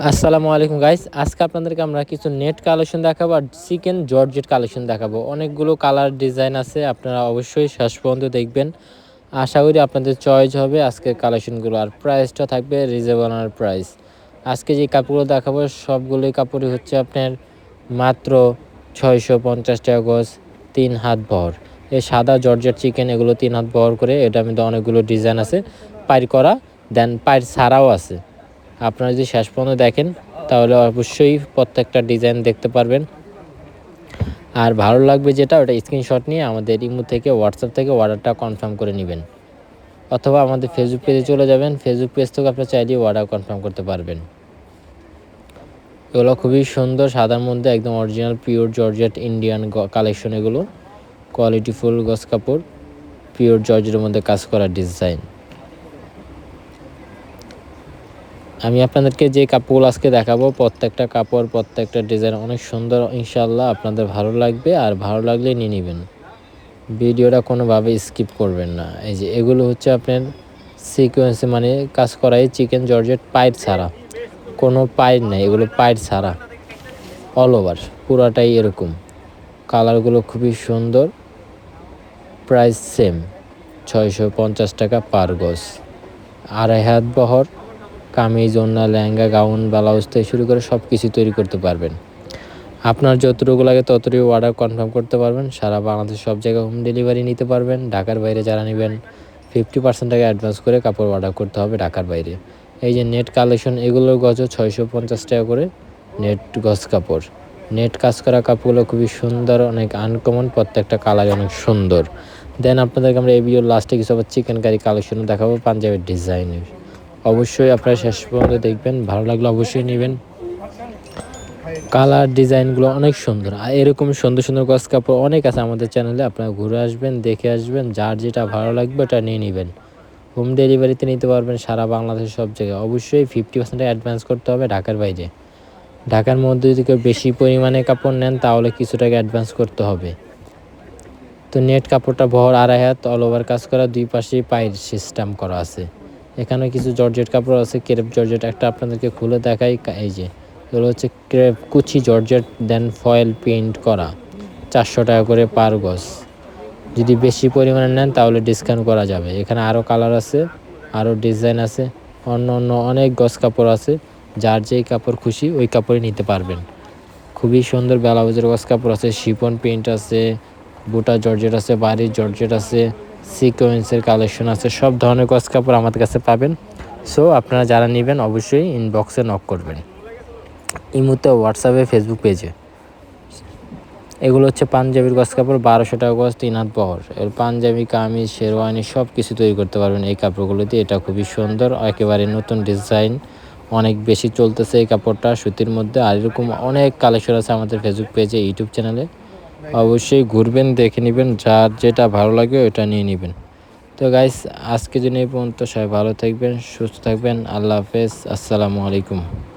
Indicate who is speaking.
Speaker 1: আসসালামু আলাইকুম গাইস আজকে আপনাদেরকে আমরা কিছু নেট কালেকশন দেখাবো আর চিকেন জর্জেট কালেকশন দেখাবো। অনেকগুলো কালার ডিজাইন আছে, আপনারা অবশ্যই শেষ পর্যন্ত দেখবেন। আশা করি আপনাদের চয়েস হবে আজকের কালেকশনগুলো আর প্রাইসটা থাকবে রিজনেবল প্রাইস আজকে যে কাপড়গুলো দেখাবো, সবগুলোই কাপড়ই হচ্ছে আপনার মাত্র ছয়শো পঞ্চাশ টাকা গজ, তিন হাত ভর। এই সাদা জর্জেট চিকেন এগুলো তিন হাত ভর করে এটার মধ্যে অনেকগুলো ডিজাইন আছে। পাইর করা দেন পাইর ছাড়াও আছে। আপনারা যদি শেষ পর্যন্ত দেখেন, তাহলে অবশ্যই প্রত্যেকটা ডিজাইন দেখতে পারবেন। আর ভালো লাগবে যেটা, ওটা স্ক্রিনশট নিয়ে আমাদের ইমো থেকে হোয়াটসঅ্যাপ থেকে অর্ডারটা কনফার্ম করে নেবেন। অথবা আমাদের ফেসবুক পেজে চলে যাবেন। ফেসবুক পেজ থেকে আপনার চাইলেই অর্ডার কনফার্ম করতে পারবেন। এগুলো খুবই সুন্দর, সাদার মধ্যে একদম original pure georgette Indian collection এগুলো। কোয়ালিটি ফুল গস কাপড় পিওর জর্জের মধ্যে কাজ করা ডিজাইন আমি আপনাদেরকে যে কাপড় আজকে দেখাবো, প্রত্যেকটা কাপড়, প্রত্যেকটা ডিজাইন অনেক সুন্দর ইনশাল্লাহ আপনাদের ভালো লাগবে আর ভালো লাগলে নিয়ে নেবেন। ভিডিওটা কোনোভাবে স্কিপ করবেন না। এই যে এগুলো হচ্ছে আপনার সিকোয়েন্সে মানে কাজ করাই চিকেন জর্জেট পায়ের ছাড়া। কোনো পায়ের নেই, এগুলো পায়ের ছাড়া। অল ওভার পুরাটাই এরকম। কালারগুলো খুবই সুন্দর। প্রাইস সেম ছয়শো পঞ্চাশ টাকা পার গজ। আড়াই হাত বহর। কামিজ ওন্না লেহেঙ্গা, গাউন, ব্লাউজ থেকে শুরু করে সব কিছু তৈরি করতে পারবেন। আপনার যতটুকু লাগে ততটুকু অর্ডার কনফার্ম করতে পারবেন। সারা বাংলাদেশ সব জায়গায় হোম ডেলিভারি নিতে পারবেন। ঢাকার বাইরে যারা নেবেন ফিফটি পার্সেন্ট টাকা অ্যাডভান্স করে কাপড় অর্ডার করতে হবে ঢাকার বাইরে। এই যে নেট কালেকশন এগুলোর গজও ছয়শো পঞ্চাশ টাকা করে নেট গজ কাপড়। নেট কাজ করা কাপড়গুলো খুবই সুন্দর, অনেক আনকমন প্রত্যেকটা কালার অনেক সুন্দর। দেন আপনাদেরকে আমরা এই ভিডিওর লাস্টে কিছু আবার চিকেন কারি কালেকশন দেখাবো, পাঞ্জাবের ডিজাইনের অবশ্যই আপনারা শেষ পর্যন্ত দেখবেন, ভালো লাগলে অবশ্যই নেবেন। কালার ডিজাইনগুলো অনেক সুন্দর। আর এরকম সুন্দর সুন্দর গছ কাপড় অনেক আছে আমাদের চ্যানেলে, আপনারা ঘুরে আসবেন, দেখে আসবেন, যার যেটা ভালো লাগবে ওটা নিয়ে নেবেন। হোম ডেলিভারিতে নিতে পারবেন সারা বাংলাদেশের সব জায়গায়। অবশ্যই ফিফটি পার্সেন্ট অ্যাডভান্স করতে হবে ঢাকার বাইরে। ঢাকার মধ্যে যদি কেউ বেশি পরিমাণে কাপড় নেন, তাহলে কিছু টাকা অ্যাডভান্স করতে হবে। তো নেট কাপড়টা ভর আড়াই হাত অল ওভার কাজ করা, দুই পাশেই পায়ের সিস্টেম করা আছে। এখানে কিছু জর্জেট কাপড় আছে, ক্রেপ জর্জেট একটা আপনাদেরকে খুলে দেখাই। এই যে, এগুলো হচ্ছে ক্রেপ কুচি জর্জেট দেন ফয়েল পেন্ট করা। চারশো টাকা করে পার গজ। যদি বেশি পরিমাণে নেন তাহলে ডিসকাউন্ট করা যাবে। এখানে আরও কালার আছে আরও ডিজাইন আছে, অন্য অন্য অনেক গজ কাপড় আছে। যার যেই কাপড় খুশি ওই কাপড়ই নিতে পারবেন। খুবই সুন্দর বেলাউজের গজ কাপড় আছে শিপন প্রিন্ট আছে, বুটা জর্জেট আছে, বাড়ির জর্জেট আছে সিকোয়েন্সের কালেকশন আছে, সব ধরনের গজ কাপড় আমাদের কাছে পাবেন। সো আপনারা যারা নেবেন, অবশ্যই ইনবক্সে নক করবেন। ইমুতে হোয়াটসঅ্যাপে ফেসবুক পেজে এগুলো হচ্ছে পাঞ্জাবির গজ কাপড়, বারোশো টাকা গজ তিন হাত বহর। এর পাঞ্জাবি, কামিজ, শেরওয়ানি সব কিছু তৈরি করতে পারবেন এই কাপড়গুলো দিয়ে। এটা খুবই সুন্দর, একেবারে নতুন ডিজাইন অনেক বেশি চলতেছে এই কাপড়টা, সুতির মধ্যে। আর এরকম অনেক কালেকশন আছে আমাদের ফেসবুক পেজে ইউটিউব চ্যানেলে অবশ্যই ঘুরবেন, দেখে নেবেন, যার যেটা ভালো লাগে ওটা নিয়ে নেবেন। তো গাইস আজকে জন্য এই পর্যন্ত। সবাই ভালো থাকবেন, সুস্থ থাকবেন। আল্লাহ হাফেজ। আসসালামু আলাইকুম।